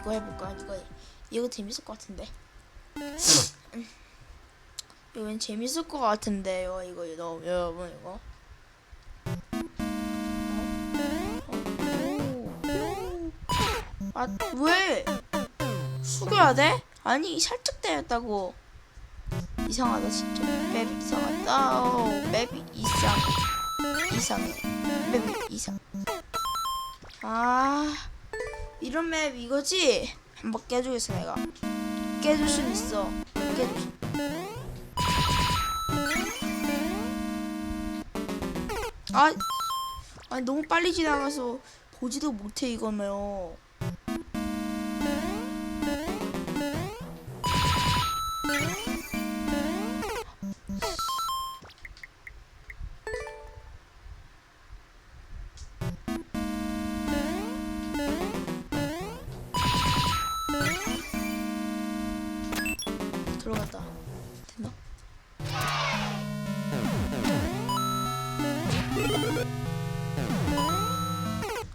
이거 해볼까? 이거 이거 재밌을 것 같은데. 이건 재밌을 것 같은데요. 이거 이거 여러분 이거. 어? 오. 아 왜? 숙여야 돼? 아니 살짝 때렸다고. 이상하다 진짜. 맵이 이상하다. 어, 맵이 이상 이상해. 맵이 이상. 아 이런 맵 이거지? 한번 깨주겠어 내가. 깨줄 순 있어. 깨줄 수. 아, 아니 너무 빨리 지나가서 보지도 못해 이거면.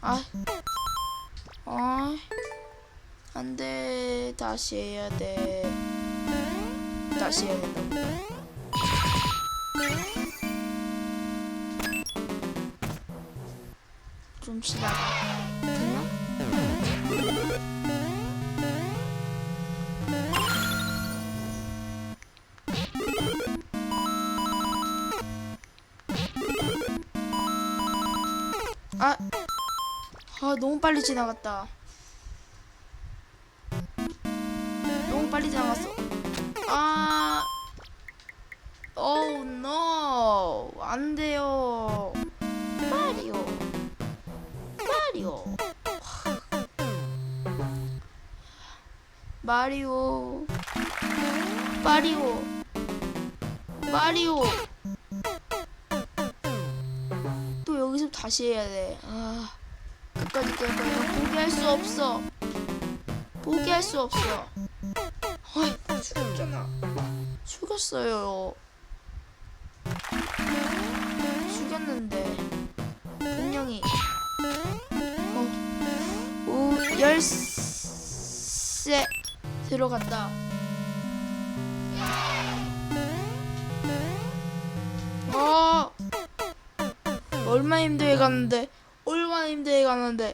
아, 아, 안 돼. 다시 해야 돼. 다시 해야 된다고. 좀 쉬다가 아, 아 너무 빨리 지나갔다. 너무 빨리 지나갔어. 아, oh no, 안 돼요. 마리오, 마리오, 마리오, 마리오, 마리오. 여기서 다시 해야 돼. 아, 끝까지 깰 거야. 포기할 수 없어. 포기할 수 없어. 아이, 죽였잖아. 죽였어요. 죽였는데 분명히 어, 오 열쇠 들어갔다. 얼마 힘들게 갔는데 얼마나 힘들게 갔는데.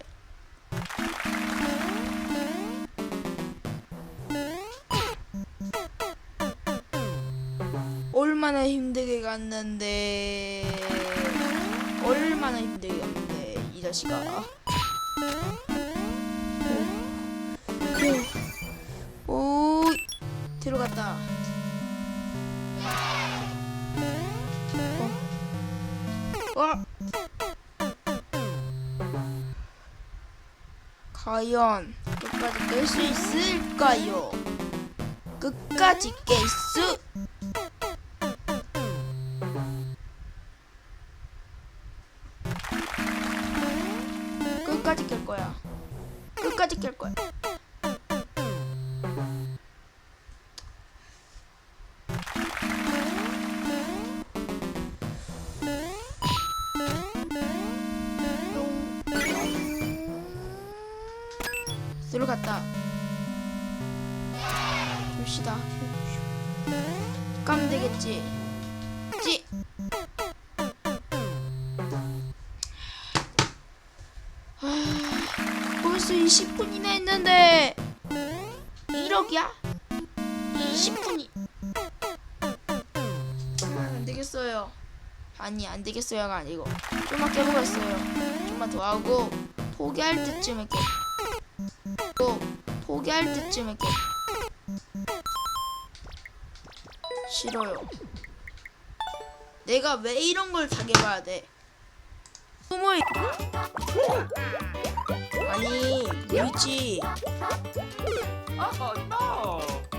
얼마나 힘들게 갔는데 얼마나 힘들게 갔는데 이 자식아. 오, 오 들어갔다 과연 끝까지 깰 수 있을까요? 끝까지 깰 수. 끝까지 깰 거야. 끝까지 깰 거야. 들어갔다. 봅시다. 까면 되겠지. 찌. 아, 벌써 20분이나 했는데 1억이야? 20분이. 아, 안 되겠어요. 아니 안 되겠어요가 아니고 좀만 깨보겠어요. 좀만 더 하고 포기할 때쯤에 깨. 또 포기할 때쯤에 깨. 싫어요. 내가 왜 이런 걸 당해봐야 돼? 꿈을 아니 물지 Oh no!